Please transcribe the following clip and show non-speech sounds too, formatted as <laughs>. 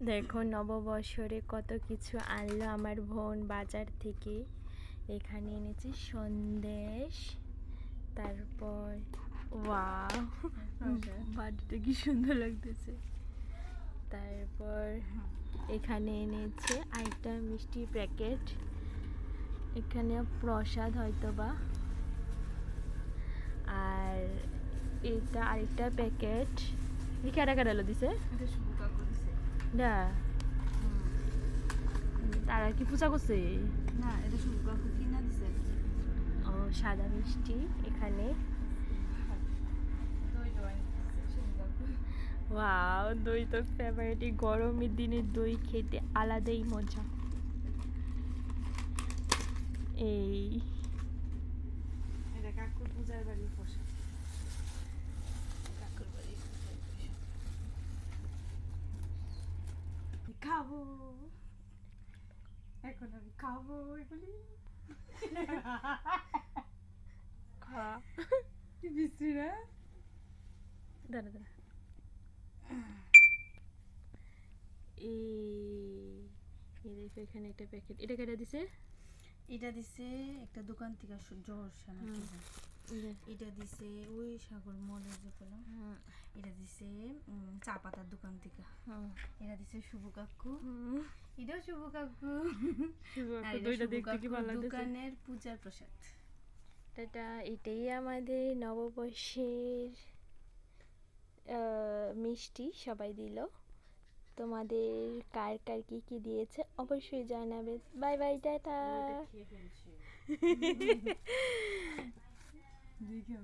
দেখো নববৎসরে কত কিছু আনলো আমার বোন বাজার থেকে। এখানে এনেছে সন্দেশ তারপর ওয়া বাড়িটা কি সুন্দর লাগতেছে। তারপর এখানে এনেছে আরেকটা মিষ্টি প্যাকেট। এখানে প্রসাদ হয়তো বা আর এটা আরেকটা প্যাকেট। শুভ কাকু দিছে? না। তারা কি পূজা করছে? না এটা শুভ কাকু কিনা দিছে। ও সাদা মিষ্টি এখানে। ওয়াও দই তো ফেভারিট গরমের দিনে দই খেতে আলাদাই মজা। এই। এটা কাকুর পূজার বাড়ির পোশাক কাকুর বাড়ির পূজার পোশাক খাব। এখন আমি খাব এগুলি। খা। বিশ্রী না দাঁড়া দাঁড়া। এই দেখো এখানে একটা প্যাকেট এটা কেটে দিছে? এটা দিছে একটা দোকান থেকে জ্বর সানা। এটা দিছে ওই সাগর মলে যে পেলাম এটা দিছে চা পাতার দোকান থেকে। হুম, এটা দিছে শুভ কাকু। হুম। এটাও শুভ কাকু। দোকানের পূজার প্রসাদ। এটা এটাই আমাদের নববর্ষের আহ, মিষ্টি সবাই দিল। তোমাদের কার কার কি কি দিয়েছে অবশ্যই জানাবে। Bye bye tata. <laughs> দেখে